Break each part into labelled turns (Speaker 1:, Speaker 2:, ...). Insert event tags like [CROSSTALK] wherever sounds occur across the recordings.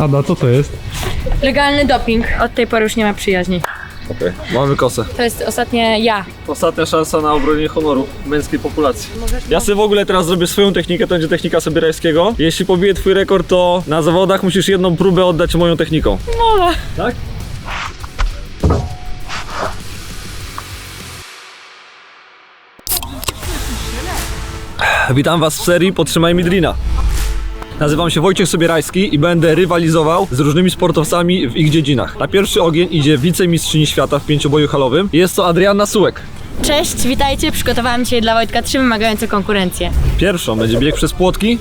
Speaker 1: Ada, co to jest?
Speaker 2: Legalny doping. Od tej pory już nie ma przyjaźni.
Speaker 3: Okej, mamy kosę.
Speaker 2: To jest ostatnie ja.
Speaker 3: Ostatnia szansa na obronienie honoru męskiej populacji. Ja sobie w ogóle teraz zrobię swoją technikę, to będzie technika sobierajskiego. Jeśli pobiję twój rekord, to na zawodach musisz jedną próbę oddać moją techniką.
Speaker 2: Mowa.
Speaker 3: Tak? Witam was w serii Podtrzymaj mi Drina. Nazywam się Wojciech Sobierajski i będę rywalizował z różnymi sportowcami w ich dziedzinach. Na pierwszy ogień idzie wicemistrzyni świata w pięcioboju halowym. Jest to Adrianna Sułek.
Speaker 2: Cześć, witajcie. Przygotowałam dzisiaj dla Wojtka trzy wymagające konkurencje.
Speaker 3: Pierwszą będzie bieg przez płotki,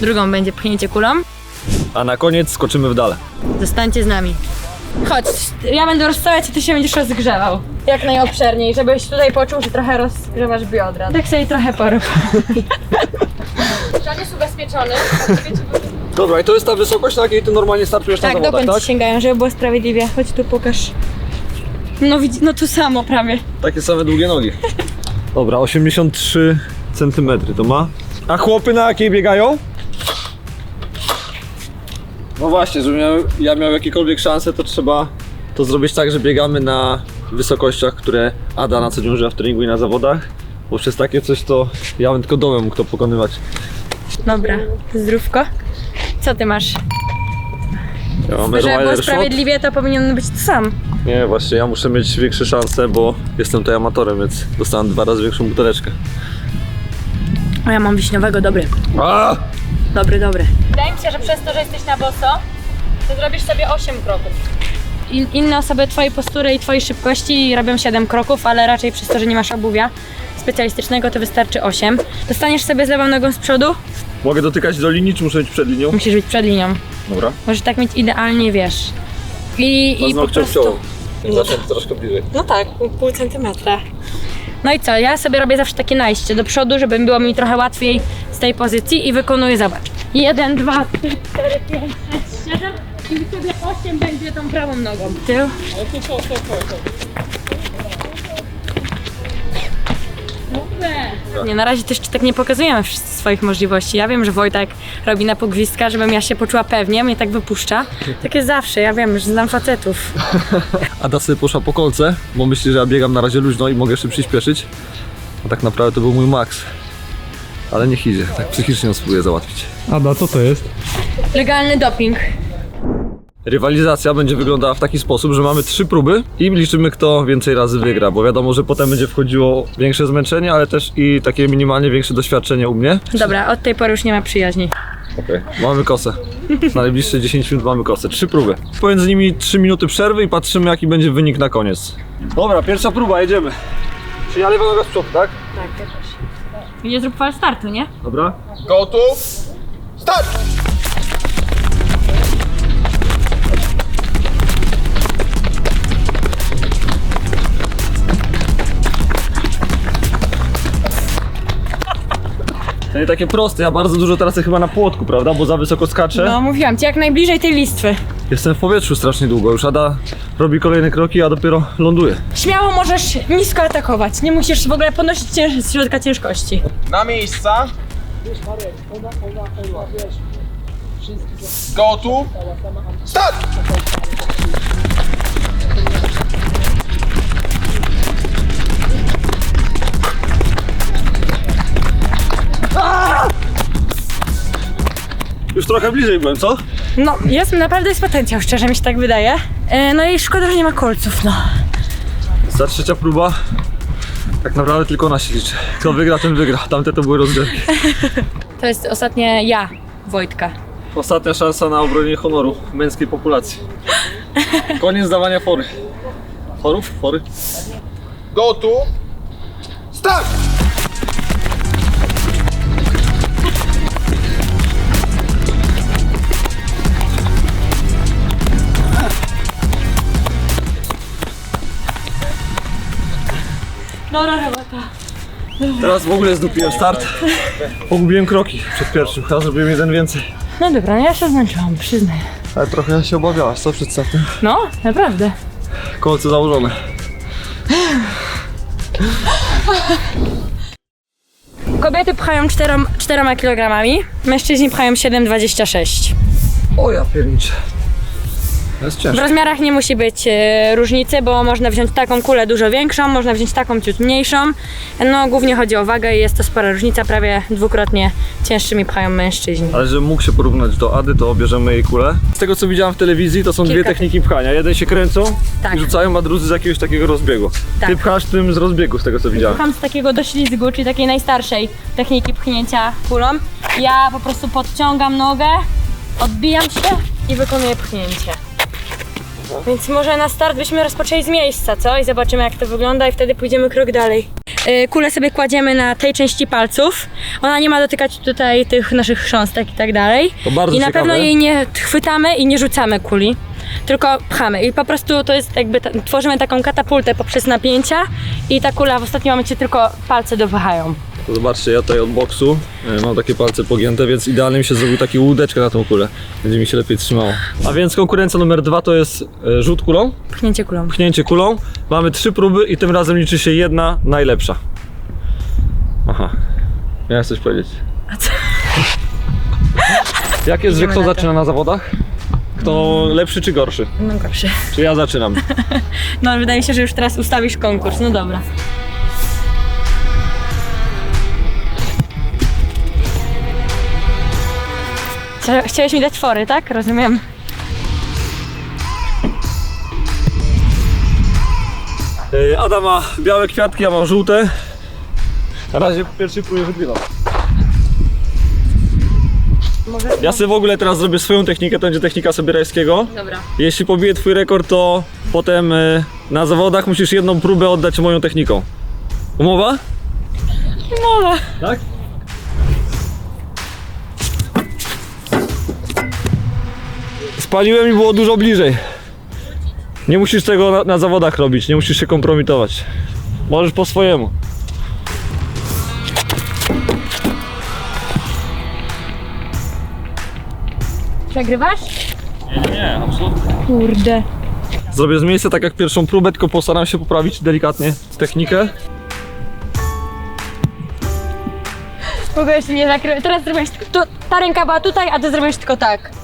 Speaker 2: Drugą będzie pchnięcie kulą.
Speaker 3: a na koniec skoczymy w dale.
Speaker 2: Zostańcie z nami. Chodź, ja będę rozstawiać i ty się będziesz rozgrzewał. Jak najobszerniej, żebyś tutaj poczuł, że trochę rozgrzewasz biodra. Tak sobie trochę porób. [LAUGHS] Ubezpieczony.
Speaker 3: Dobra, i to jest ta wysokość, na jakiej ty normalnie startujesz
Speaker 2: Tak,
Speaker 3: na zawodach,
Speaker 2: dokąd
Speaker 3: tak?
Speaker 2: ci sięgają, żeby było sprawiedliwie. Chodź tu, pokaż. No widzi, no tu samo prawie.
Speaker 3: Takie same długie nogi. Dobra, 83 cm to ma. A chłopy na jakiej biegają? No właśnie, żeby miał, ja miał jakiekolwiek szanse, to trzeba to zrobić tak, że biegamy na wysokościach, które Ada na co dzień używa w treningu i na zawodach. Bo przez takie coś to ja bym tylko domem mógł to pokonywać.
Speaker 2: Dobra, zdrówko. Co ty masz?
Speaker 3: Ja mam
Speaker 2: Żeby było
Speaker 3: Rider Shot.
Speaker 2: sprawiedliwie, to powinien być to sam.
Speaker 3: Nie, właśnie ja muszę mieć większe szanse, bo jestem tutaj amatorem, więc dostałem dwa razy większą buteleczkę.
Speaker 2: A ja mam wiśniowego, dobry.
Speaker 3: A!
Speaker 2: Dobry, dobry. Wydaje mi się, że przez to, że jesteś na boso, to zrobisz sobie 8 kroków. In, inne osoby twojej postury i twojej szybkości robią 7 kroków, ale raczej przez to, że nie masz obuwia specjalistycznego, to wystarczy 8. Dostaniesz sobie z lewą nogą z przodu,
Speaker 3: Mogę dotykać do linii, czy muszę być przed linią?
Speaker 2: musisz być przed linią.
Speaker 3: Dobra.
Speaker 2: Możesz tak mieć idealnie, wiesz. I, i po prostu...
Speaker 3: Zacznę troszkę bliżej.
Speaker 2: No tak, pół, pół centymetra. No i co, ja sobie robię zawsze takie najście do przodu, żeby było mi trochę łatwiej z tej pozycji i wykonuję, zobacz. 1, 2, 3, 4, 5, 6, 7 i sobie 8 będzie tą prawą nogą. Tył. Nie, na razie też tak nie pokazujemy wszyscy swoich możliwości. Ja wiem, że Wojtek robi na pogwizdka, żebym ja się poczuła pewnie, mnie tak wypuszcza. Tak jest zawsze, ja wiem, że znam facetów. [LAUGHS]
Speaker 3: Ada sobie poszła po kolce, bo myśli, że ja biegam na razie luźno i mogę jeszcze przyspieszyć. A tak naprawdę to był mój maks. Ale niech idzie, tak psychicznie ją spróbuję załatwić.
Speaker 1: Ada, co to jest?
Speaker 2: Legalny doping.
Speaker 3: Rywalizacja będzie wyglądała w taki sposób, że mamy trzy próby i liczymy kto więcej razy wygra, bo wiadomo, że potem będzie wchodziło większe zmęczenie, ale też i takie minimalnie większe doświadczenie u mnie.
Speaker 2: Dobra, od tej pory już nie ma przyjaźni.
Speaker 3: Okej. Mamy kosę. Na najbliższe 10 minut mamy kosę. Trzy próby. Pomiędzy nimi 3 minuty przerwy i patrzymy jaki będzie wynik na koniec. Dobra, pierwsza próba, jedziemy. Czyli lewa noga z przodu, tak?
Speaker 2: Nie zrób fal startu, nie?
Speaker 3: Dobra.
Speaker 4: Gotów? Start!
Speaker 3: Nie takie proste, ja bardzo dużo tracę chyba na płotku, prawda? Bo za wysoko skaczę.
Speaker 2: No, mówiłam ci, jak najbliżej tej listwy.
Speaker 3: Jestem w powietrzu strasznie długo. Już Ada robi kolejne kroki, a dopiero ląduje.
Speaker 2: Śmiało możesz nisko atakować. Nie musisz w ogóle ponosić cięż- środka ciężkości.
Speaker 4: Na miejsca. Gotów? Start!
Speaker 3: Już trochę bliżej byłem, co?
Speaker 2: No, jest, naprawdę jest potencjał, szczerze mi się tak wydaje. E, no i szkoda, że nie ma kolców, no.
Speaker 3: Za trzecia próba. Tak naprawdę tylko ona się liczy. Kto wygra, ten wygra. Tamte to były rozgrywki. [LAUGHS]
Speaker 2: To jest ostatnie ja, Wojtka.
Speaker 3: Ostatnia szansa na obronienie honoru męskiej populacji. Koniec dawania fory. Forów? Fory?
Speaker 4: Gotów? Start!
Speaker 2: Dobra robota.
Speaker 3: Teraz w ogóle zdupiłem start. Pogubiłem kroki przed pierwszym. Chyba zrobiłem jeden więcej.
Speaker 2: No dobra, no ja się zmęczyłam, przyznaję.
Speaker 3: Ale trochę się obawiałaś, co przed startem?
Speaker 2: No, naprawdę.
Speaker 3: Kolce założone.
Speaker 2: Kobiety pchają 4, 4 kg, mężczyźni pchają 7,26.
Speaker 3: O ja pierniczę. To jest
Speaker 2: W rozmiarach nie musi być e, różnicy, bo można wziąć taką kulę dużo większą, można wziąć taką ciut mniejszą. No głównie chodzi o wagę i jest to spora różnica, prawie dwukrotnie cięższymi pchają mężczyźni.
Speaker 3: Ale żeby mógł się porównać do Ady, to bierzemy jej kulę. Z tego co widziałem w telewizji, to są dwie
Speaker 2: Kilka
Speaker 3: techniki pchania. Jeden się kręcą
Speaker 2: Tak.
Speaker 3: i rzucają, a drugi z jakiegoś takiego rozbiegu.
Speaker 2: Tak.
Speaker 3: Ty pchasz tym z rozbiegu, z tego co widziałem.
Speaker 2: Pcham z takiego doślizgu, czyli takiej najstarszej techniki pchnięcia kulą. Ja po prostu podciągam nogę, odbijam się i wykonuję pchnięcie. Więc może na start byśmy rozpoczęli z miejsca, co? I zobaczymy jak to wygląda i wtedy pójdziemy krok dalej. Yy, Kulę sobie kładziemy na tej części palców. Ona nie ma dotykać tutaj tych naszych chrząstek i tak dalej.
Speaker 3: To bardzo
Speaker 2: I na
Speaker 3: ciekawe.
Speaker 2: pewno jej nie chwytamy i nie rzucamy kuli, tylko pchamy. I po prostu to jest jakby, tworzymy taką katapultę poprzez napięcia i ta kula w ostatnim momencie tylko palce dopychają.
Speaker 3: To zobaczcie, ja tutaj od boksu e, mam takie palce pogięte, więc idealnie mi się zrobił taki łódeczkę na tą kulę. Będzie mi się lepiej trzymało. A więc konkurencja numer dwa to jest e, rzut kulą,
Speaker 2: Pchnięcie kulą.
Speaker 3: pchnięcie kulą. Mamy trzy próby i tym razem liczy się jedna najlepsza. Aha. Miałeś coś powiedzieć.
Speaker 2: A co?
Speaker 3: Jak jest, że
Speaker 2: Idziemy
Speaker 3: kto
Speaker 2: na
Speaker 3: zaczyna na zawodach? Kto lepszy czy gorszy?
Speaker 2: No gorszy.
Speaker 3: Czy ja zaczynam? [LAUGHS]
Speaker 2: No wydaje mi się, że już teraz ustawisz konkurs. No dobra. Chcia- Chciałeś mi dać fory, tak? Rozumiem.
Speaker 3: Ada ma białe kwiatki, ja mam żółte. Na razie po pierwszej próbie wygrywam. Ja sobie w ogóle teraz zrobię swoją technikę, to będzie technika Sobierajskiego.
Speaker 2: Dobra.
Speaker 3: Jeśli pobiję twój rekord, to potem e, na zawodach musisz jedną próbę oddać moją techniką. Umowa?
Speaker 2: Mowa.
Speaker 3: Tak? Spaliłem i było dużo bliżej. Nie musisz tego na, na zawodach robić, nie musisz się kompromitować. Możesz po swojemu.
Speaker 2: Przegrywasz?
Speaker 3: Nie, nie, absolutnie.
Speaker 2: Kurde.
Speaker 3: Zrobię z miejsca tak jak pierwszą próbę, tylko postaram się poprawić delikatnie technikę.
Speaker 2: W ogóle się nie zakryłem. Teraz zrobiłeś tylko... To, ta ręka była tutaj, a ty zrobiłeś tylko tak.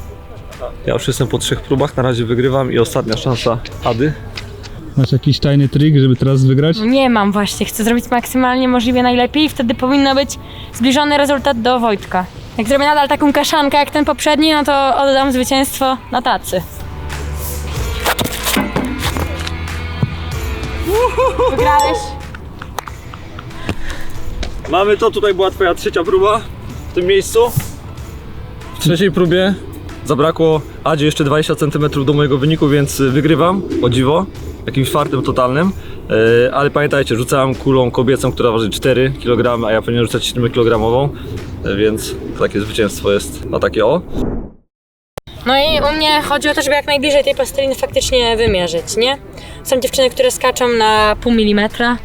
Speaker 3: Ja już jestem po trzech próbach, na razie wygrywam i ostatnia szansa Ady.
Speaker 1: Masz jakiś tajny trik, żeby teraz wygrać?
Speaker 2: Nie mam właśnie. Chcę zrobić maksymalnie możliwie najlepiej i wtedy powinno być zbliżony rezultat do Wojtka. Jak zrobię nadal taką kaszankę jak ten poprzedni, no to oddam zwycięstwo na tacy. Wygrałeś?
Speaker 3: Mamy to, tutaj była twoja trzecia próba w tym miejscu. W trzeciej próbie zabrakło Adzie jeszcze 20 cm do mojego wyniku, więc wygrywam, o dziwo, jakimś fartem totalnym. Yy, ale pamiętajcie, rzucałem kulą kobiecą, która waży 4 kg, a ja powinienem rzucać 7 kg, yy, więc takie zwycięstwo jest na takie o.
Speaker 2: No i u mnie chodzi o to, żeby jak najbliżej tej plasteliny faktycznie wymierzyć, nie? Są dziewczyny, które skaczą na pół milimetra,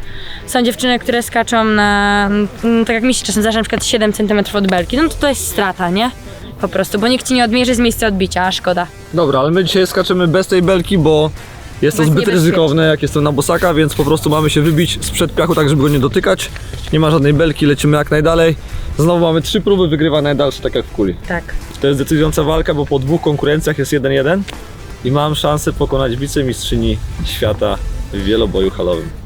Speaker 2: są dziewczyny, które skaczą na, mm, tak jak mi się czasem zdarza, na przykład 7 cm od belki, no to to jest strata, nie? Po prostu, bo nikt ci nie odmierzy z miejsca odbicia, a szkoda.
Speaker 3: Dobra, ale my dzisiaj skaczemy bez tej belki, bo jest to
Speaker 2: jest
Speaker 3: zbyt
Speaker 2: niebezpieczne.
Speaker 3: ryzykowne, jak jestem na bosaka, więc po prostu mamy się wybić sprzed piachu, tak żeby go nie dotykać. Nie ma żadnej belki, lecimy jak najdalej. Znowu mamy trzy próby, wygrywa najdalszy, tak jak w kuli.
Speaker 2: Tak.
Speaker 3: To jest decydująca walka, bo po dwóch konkurencjach jest 1-1 i mam szansę pokonać wicemistrzyni świata w wieloboju halowym.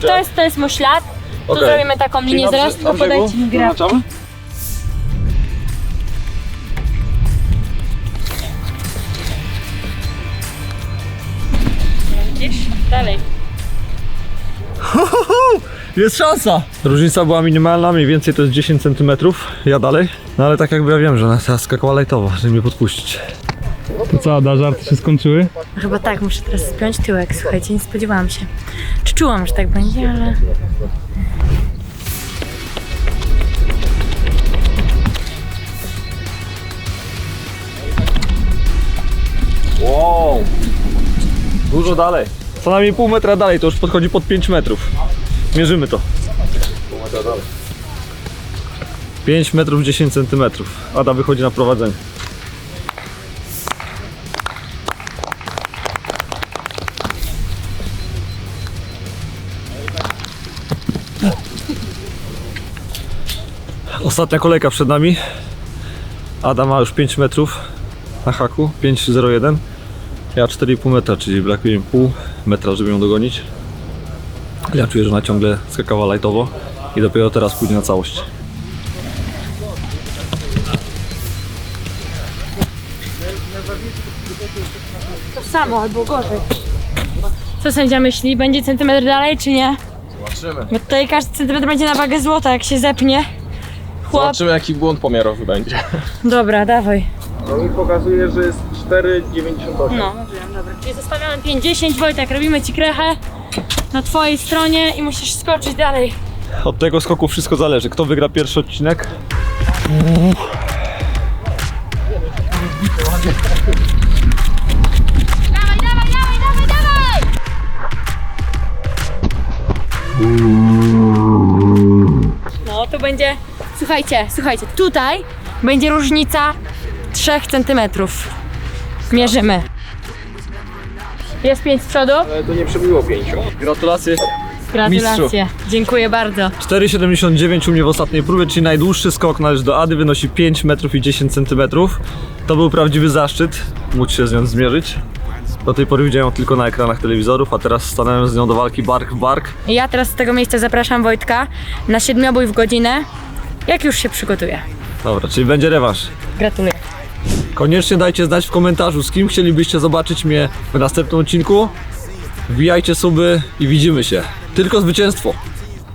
Speaker 2: To jest, to jest mój ślad. Tu
Speaker 3: Okej.
Speaker 2: zrobimy taką linię zaraz, tylko podajcie mi grę.
Speaker 3: Zaznaczamy?
Speaker 2: Widzisz? Dalej.
Speaker 3: Jest szansa! Różnica była minimalna, mniej więcej to jest 10 cm. Ja dalej. No ale tak jakby ja wiem, że ona teraz skakała lightowo, żeby mnie podpuścić.
Speaker 1: To co, Ada, żarty się skończyły?
Speaker 2: Chyba tak, muszę teraz spiąć tyłek, słuchajcie, nie spodziewałam się. Czy czułam, że tak będzie, ale...
Speaker 3: Wow! Dużo dalej. Co najmniej pół metra dalej, to już podchodzi pod 5 metrów. Mierzymy to. Pół metra dalej. 5 metrów 10 centymetrów. Ada wychodzi na prowadzenie. Ostatnia kolejka przed nami. Adam ma już 5 metrów na haku, 5,01. Ja 4,5 metra, czyli brakuje mi pół metra, żeby ją dogonić. Ja czuję, że ona ciągle skakała lightowo i dopiero teraz pójdzie na całość.
Speaker 2: To samo albo gorzej. Co sędzia myśli? Będzie centymetr dalej czy nie?
Speaker 4: Zobaczymy.
Speaker 2: Bo tutaj każdy centymetr będzie na wagę złota, jak się zepnie. Chłop.
Speaker 4: Zobaczymy jaki błąd pomiarowy będzie.
Speaker 2: Dobra, dawaj.
Speaker 4: No mi pokazuje, że jest 4,98.
Speaker 2: No, mówiłam, dobra. Czyli zostawiamy 5-10, Wojtek, robimy ci krechę na twojej stronie i musisz skoczyć dalej.
Speaker 3: Od tego skoku wszystko zależy. Kto wygra pierwszy odcinek?
Speaker 2: Dawaj, dawaj, dawaj, dawaj, dawaj! No, tu będzie, słuchajcie, słuchajcie, tutaj będzie różnica 3 centymetrów. Mierzymy. Jest 5 z przodu?
Speaker 4: Ale to nie przebiło 5.
Speaker 3: Gratulacje.
Speaker 2: Gratulacje. Dziękuję bardzo.
Speaker 3: 4,79 u mnie w ostatniej próbie, czyli najdłuższy skok należy do Ady, wynosi 5 metrów i 10 centymetrów. To był prawdziwy zaszczyt móc się z nią zmierzyć. Do tej pory widziałem ją tylko na ekranach telewizorów, a teraz stanąłem z nią do walki bark w bark.
Speaker 2: Ja teraz z tego miejsca zapraszam Wojtka na siedmiobój w godzinę, jak już się przygotuje.
Speaker 3: Dobra, czyli będzie rewanż.
Speaker 2: Gratuluję.
Speaker 3: Koniecznie dajcie znać w komentarzu, z kim chcielibyście zobaczyć mnie w następnym odcinku. Wbijajcie suby i widzimy się. Tylko zwycięstwo.